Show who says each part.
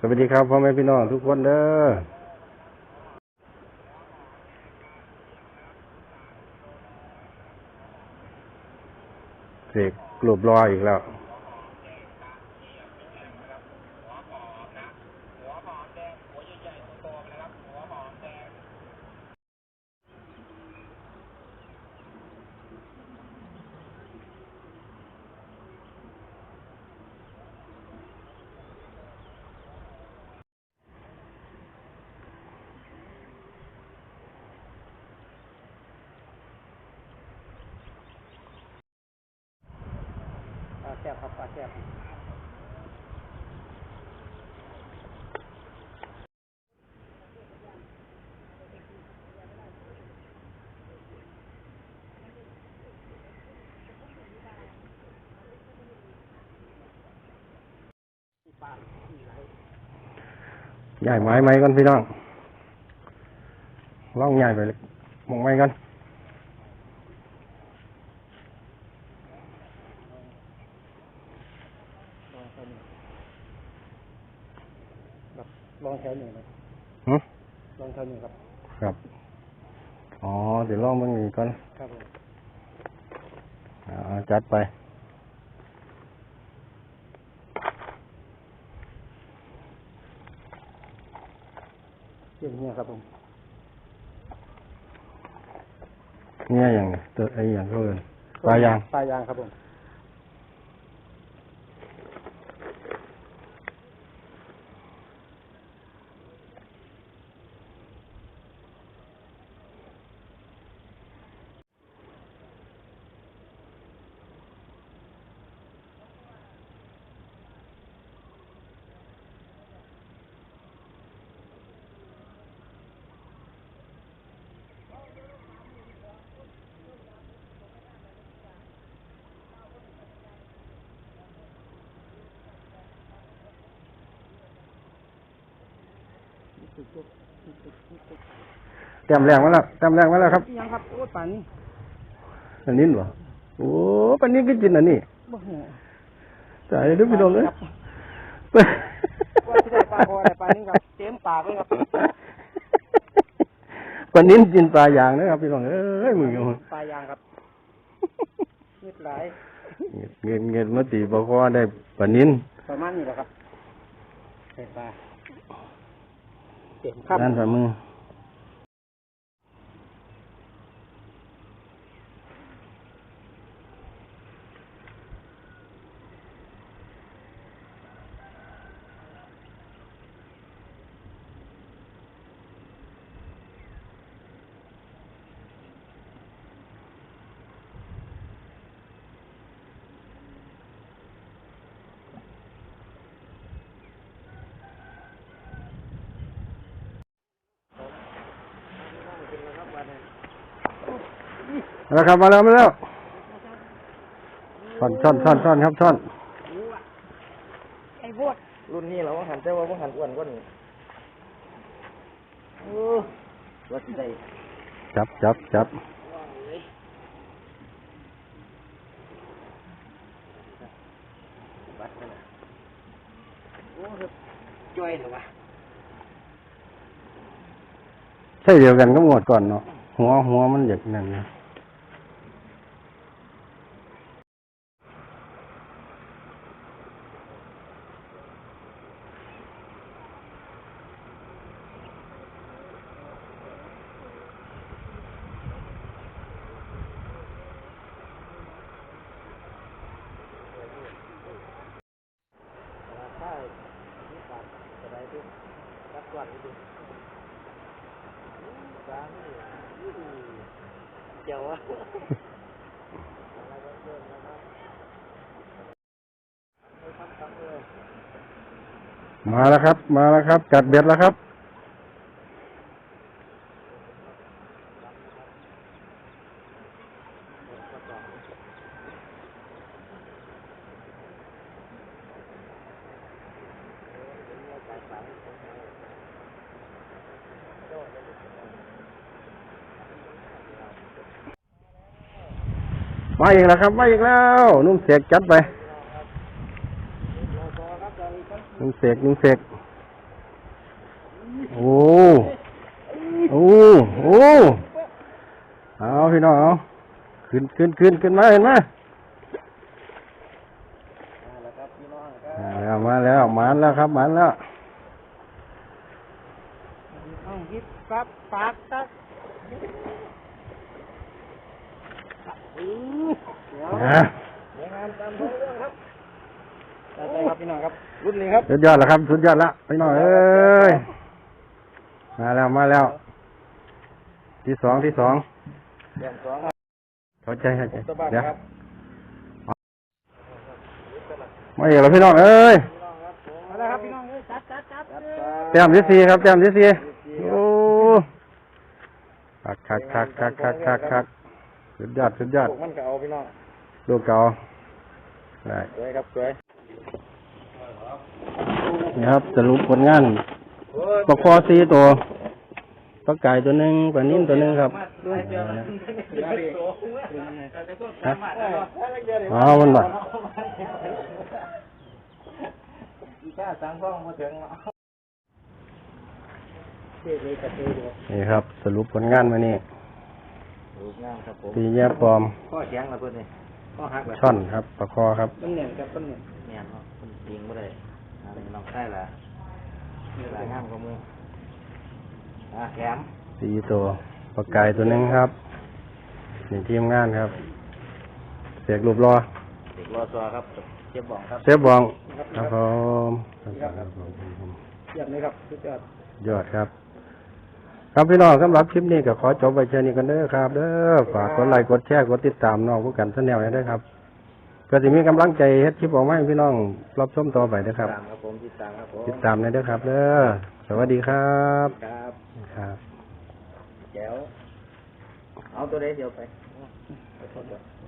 Speaker 1: สวัสดีครับพ่อแม่พี่น้องทุกคนเด้อเสกกลบรออีกแล้ว
Speaker 2: ปลาแซ่บครับปลาแซ่บปลาที่ไหน
Speaker 1: ย้ายไม้ไม้ก่อนพี่น้องล่องย้ายไปเลยมองไม้ก่อน
Speaker 2: ลองแถวหนึ่ง ครับลองแถวหนึ่งครับ
Speaker 1: หึ
Speaker 2: ลองแถวหนึ่งครับ
Speaker 1: ครับ อ๋อ เดี๋ยวล่องมันอีกก่อน
Speaker 2: ครับผม
Speaker 1: อ่าจัดไป
Speaker 2: เรื่องนี้ครับผม
Speaker 1: เนี่ยอย่างตัวไอ้อย่างก็เอินปลายาง
Speaker 2: ปลายางครับผม
Speaker 1: แต้มแรงมาแล้วแต้มแรงมาแล้วครับ
Speaker 2: ยังครับโอ้ปลานี้
Speaker 1: อันนี้เหรอโอ้ปันนี้ก็กินอันนี้
Speaker 2: บ่หู
Speaker 1: จ่ายด้วยพี่น้องเลย
Speaker 2: ครับว่าที่ได้ปลาพอได้ปลานี้ครับเต็มปากเลยครับ
Speaker 1: ปันนี้กินปลายางนะครับพี่น้องเอ้ยมึงเอา
Speaker 2: ปลายางครับนิดหลาย
Speaker 1: เงินเงินมาตีบอกว่าได้ปันนี้
Speaker 2: ประมาณนี้แหละครับใส่ปลา เต็มครับ
Speaker 1: นั่นฝ่ามือ มา แล้วครับมาแล้วมาแล้วช่อนช่อนช่อนช่อนครับช่อน
Speaker 2: ไอ้พวกรุ่นนี้เราหันแต่ว่าพวกหันอ้วนกว่านี้โอ้ว่าที่ได้
Speaker 1: จับจับจับ
Speaker 2: บัดกันนะโอ้จ่อยเหรอวะ
Speaker 1: ใช่เดียวกันก็หมดก่อนเนาะหัวหัวมันอยากนั่นนะ
Speaker 2: ใช่นี่ปากกระไดที่ รักกวาวะอะไรก็เพิ่มนะครับไม่ทับทับเลย
Speaker 1: มาแล้วครับ มาแล้วครับ จัดเบ็ดแล้วครับ มาอีกแล้วครับ มาอีกแล้ว นุ่มเสกจัดไป นุ่มเสกนุ่มเสกโอ้ โอ้ โอ้ เอาพี่น้องเอาขึ้นขึ้นขึ้นขึ้นมาเห็นไหม
Speaker 2: มาแล้ว
Speaker 1: มาแล้วครับมาแล้ว
Speaker 2: ต้องยิบครับปากตัก อือเดี๋ยว
Speaker 1: อะ
Speaker 2: สวยงามตามท้องเรื่องครับได้ไปครับพี่น้องครับรุ่นนี้ครับ
Speaker 1: สุดยอดแล้วครับ สุดยอดแล้วพี่น้องเอ้ย มาแล้วมาแล้ว ที่สองที่สอง
Speaker 2: เดือนสองครับ
Speaker 1: เข้าใจเข้าใจเดี๋ยวมาอีกแล้วพี่น้องเอ้ย
Speaker 2: พี่น้องครับผมาแล้วครับพี่น้องเอ้ยจัดจัดจัด
Speaker 1: แต้มที่สี่ครับแต้มที่สี่โอ้คักคักคักคักคักคัก สุดยอดสุดยอด
Speaker 2: ลูกมันก็เอาพี่น้อง
Speaker 1: ลูกเก่าได้
Speaker 2: สวยครับสวย
Speaker 1: นี่ครับสรุปผลงานปลาคอสี่ตัวปลาไก่ตัวหนึ่งปลานิ่มตัวหนึ่งครับ
Speaker 2: ด้วยเดียวนะ
Speaker 1: ฮะอ๋อมันบ่
Speaker 2: แค่สังข้องมาถึงเนาะเท่เลยกับเท่เลย
Speaker 1: นี่ครับ สรุปผลงานมานี่
Speaker 2: รูปงามครับผม
Speaker 1: ตีแย่ปลอม
Speaker 2: ข้อแข็งละเพื่อนนี่ข้อหักละ
Speaker 1: ช่อนครับปลาคอครับ
Speaker 2: ต้นเหนียนครับต้นเหนียนเนี่ยเนาะต้นยิงไม่ได้อะไรน้องใช่ละลายงามกว่ามืออะแขม
Speaker 1: สี่ตัวปลาไก่ตัวหนึ่งครับนี่ทีมงานครับ เสียกรูปรอ
Speaker 2: เด็กรอซัวครับเจ็บบ่องครับ
Speaker 1: เซฟบองครับผมครับผม
Speaker 2: เยี่ยมเลยครับสุดยอด
Speaker 1: ยอดครับ ครับพี่น้องสำหรับคลิปนี้ก็ขอจบไปเช่นนี้กันเด้อครับเด้อฝากกดไลค์กดแชร์กดติดตามน้องผู้กันท่านแนวให้ด้วยครับเพื่อจะมีกำลังใจเฮ็ดคลิปออกมาให้พี่น้องรับชมต่อไปเด้อครับ
Speaker 2: ตามครับผมติดตามครับผม
Speaker 1: ติดตามในเด้อครับเด้อสวัสดีครับ
Speaker 2: ครับ
Speaker 1: ครับ
Speaker 2: แจ๋วเอาตัวเดียวไป